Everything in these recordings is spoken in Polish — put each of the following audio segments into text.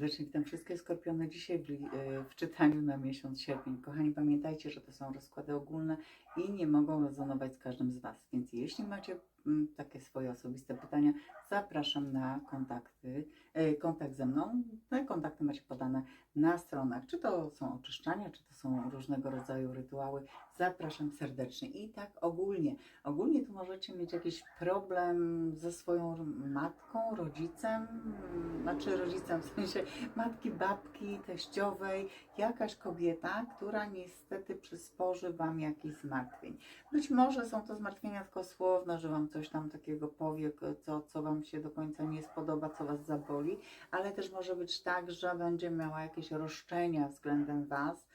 Serdecznie witam wszystkie skorpiony dzisiaj w, e, w czytaniu na miesiąc sierpień. Kochani, pamiętajcie, że to są rozkłady ogólne i nie mogą rezonować z każdym z Was. Więc jeśli macie takie swoje osobiste pytania, zapraszam na kontakty, e, kontakt ze mną. Te kontakty macie podane na stronach. Czy to są oczyszczania, czy to są różnego rodzaju rytuały. Zapraszam serdecznie. I tak ogólnie. Ogólnie tu możecie mieć jakiś problem ze swoją matką, rodzicem, mm, znaczy rodzicem w sensie matki, babki, teściowej, jakaś kobieta, która niestety przysporzy Wam jakichś zmartwień. Być może są to zmartwienia tylko słowne, że Wam coś tam takiego powie, co, co Wam się do końca nie spodoba, co Was zaboli, ale też może być tak, że będzie miała jakieś roszczenia względem Was.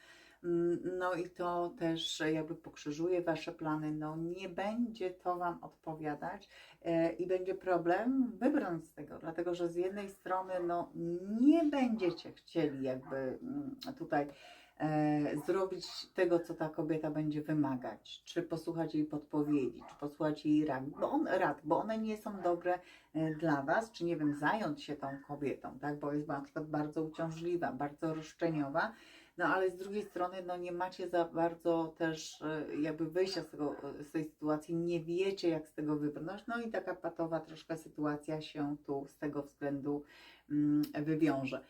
Mm, No i to też jakby pokrzyżuje Wasze plany, no nie będzie to Wam odpowiadać e, i będzie problem wybrnąć z tego, dlatego że z jednej strony no nie będziecie chcieli jakby mm, tutaj zrobić tego, co ta kobieta będzie wymagać, czy posłuchać jej podpowiedzi, czy posłuchać jej rad, bo, on, rad, bo one nie są dobre e, dla Was, czy nie wiem, zająć się tą kobietą, tak, bo jest na przykład bardzo uciążliwa, bardzo roszczeniowa, no ale z drugiej strony, no nie macie za bardzo też e, jakby wyjścia z, tego, e, z tej sytuacji, nie wiecie jak z tego wybrnąć, no i taka patowa troszkę sytuacja się tu z tego względu mm, wywiąże.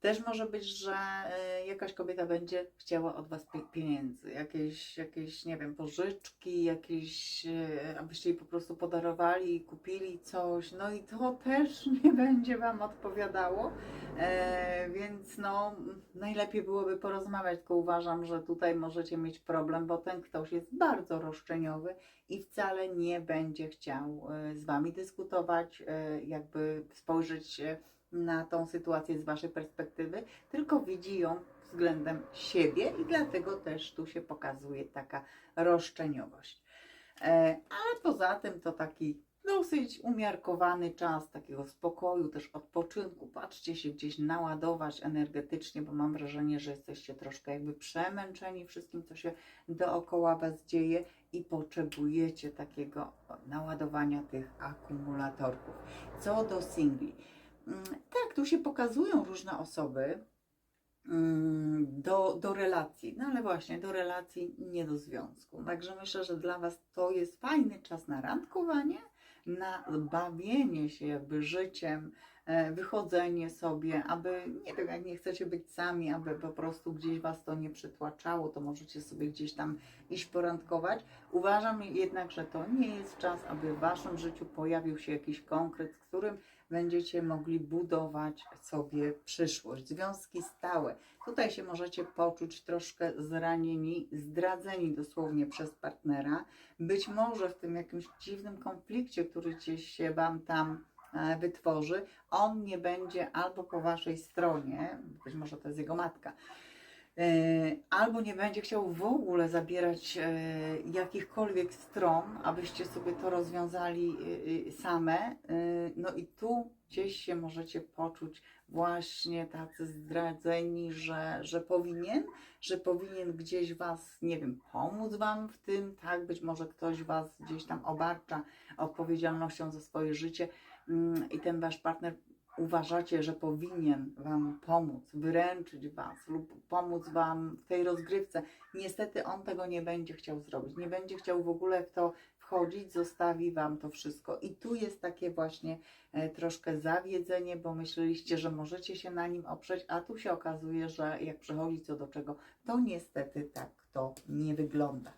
Też może być, że e, jakaś kobieta będzie chciała od Was pie- pieniędzy, jakieś, jakieś, nie wiem, pożyczki, jakieś, e, abyście jej po prostu podarowali kupili coś, no i to też nie będzie Wam odpowiadało, e, więc no najlepiej byłoby porozmawiać, tylko uważam, że tutaj możecie mieć problem, bo ten ktoś jest bardzo roszczeniowy i wcale nie będzie chciał e, z Wami dyskutować, jakby spojrzeć na tą sytuację z Waszej perspektywy, tylko widzi ją względem siebie i dlatego też tu się pokazuje taka roszczeniowość. E, Ale poza tym to taki dosyć umiarkowany czas takiego spokoju, też odpoczynku. Patrzcie się gdzieś naładować energetycznie, bo mam wrażenie, że jesteście troszkę jakby przemęczeni wszystkim, co się dookoła Was dzieje i potrzebujecie takiego naładowania tych akumulatorków. Co do singli. Tak, tu się pokazują różne osoby mm, do, do relacji, no ale właśnie do relacji, nie do związku. Także myślę, że dla Was to jest fajny czas na randkowanie, na bawienie się jakby życiem, e, wychodzenie sobie, aby, nie wiem, jak nie chcecie być sami, aby po prostu gdzieś Was to nie przytłaczało, to możecie sobie gdzieś tam iść porandkować. Uważam jednak, że to nie jest czas, aby w Waszym życiu pojawił się jakiś konkret, z którym będziecie mogli budować sobie przyszłość. Związki stałe. Tutaj się możecie poczuć troszkę zranieni, zdradzeni dosłownie przez partnera. Być może w tym jakimś dziwnym konflikcie, który gdzieś się Wam tam e, wytworzy, on nie będzie albo po Waszej stronie, być może to jest jego matka, albo nie będzie chciał w ogóle zabierać e, jakichkolwiek stron, abyście sobie to rozwiązali e, e, same. E, No i tu gdzieś się możecie poczuć właśnie tacy zdradzeni, że, że powinien, że powinien gdzieś Was, nie wiem, pomóc Wam w tym, tak? Być może ktoś Was gdzieś tam obarcza odpowiedzialnością za swoje życie mm, i ten Wasz partner uważacie, że powinien Wam pomóc, wyręczyć Was lub pomóc Wam w tej rozgrywce. Niestety on tego nie będzie chciał zrobić, nie będzie chciał w ogóle w to wchodzić, zostawi Wam to wszystko. I tu jest takie właśnie e, troszkę zawiedzenie, bo myśleliście, że możecie się na nim oprzeć, a tu się okazuje, że jak przychodzi co do czego, to niestety tak to nie wygląda.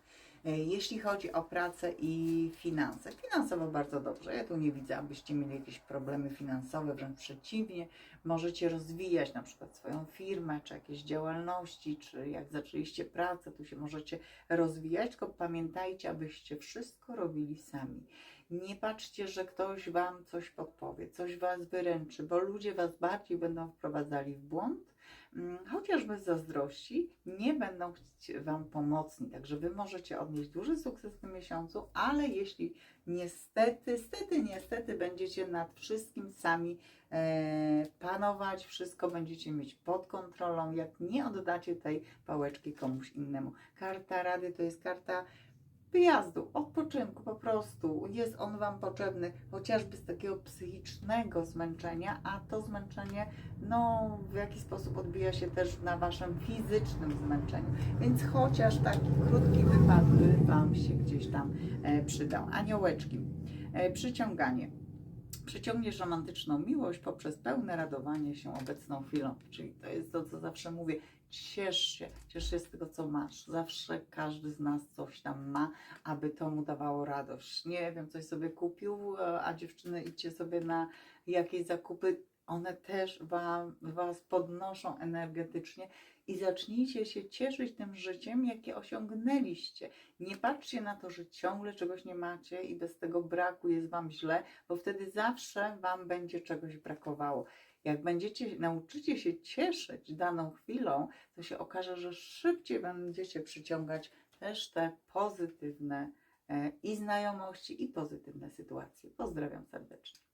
E, Jeśli chodzi o pracę i finanse, finansowo bardzo dobrze. Ja tu nie widzę, abyście mieli jakieś problemy finansowe, wręcz przeciwnie. Możecie rozwijać na przykład swoją firmę, czy jakieś działalności, czy jak zaczęliście pracę, tu się możecie rozwijać, tylko pamiętajcie, abyście wszystko robili sami. Nie patrzcie, że ktoś Wam coś podpowie, coś Was wyręczy, bo ludzie Was bardziej będą wprowadzali w błąd, mm, chociaż bez zazdrości nie będą Wam pomocni. Także Wy możecie odnieść duży sukces w tym miesiącu, ale jeśli niestety, stety, niestety będziecie nad wszystkim sami e, panować, wszystko będziecie mieć pod kontrolą, jak nie oddacie tej pałeczki komuś innemu. Karta Rady to jest karta wyjazdu, odpoczynku po prostu. Jest on Wam potrzebny chociażby z takiego psychicznego zmęczenia, a to zmęczenie no, w jakiś sposób odbija się też na Waszym fizycznym zmęczeniu. Więc chociaż taki krótki wypad Wam się gdzieś tam e, przydał. Aniołeczki, e, przyciąganie. Przyciągniesz romantyczną miłość poprzez pełne radowanie się obecną chwilą. Czyli to jest to, co zawsze mówię. Ciesz się, ciesz się z tego, co masz. Zawsze każdy z nas coś tam ma, aby to mu dawało radość. Nie wiem, coś sobie kupił, e, a dziewczyny idźcie sobie na jakieś zakupy. One też wam, Was podnoszą energetycznie i zacznijcie się cieszyć tym życiem, jakie osiągnęliście. Nie patrzcie na to, że ciągle czegoś nie macie i bez tego braku jest Wam źle, bo wtedy zawsze Wam będzie czegoś brakowało. Jak będziecie, nauczycie się cieszyć daną chwilą, to się okaże, że szybciej będziecie przyciągać też te pozytywne e, i znajomości, i pozytywne sytuacje. Pozdrawiam serdecznie.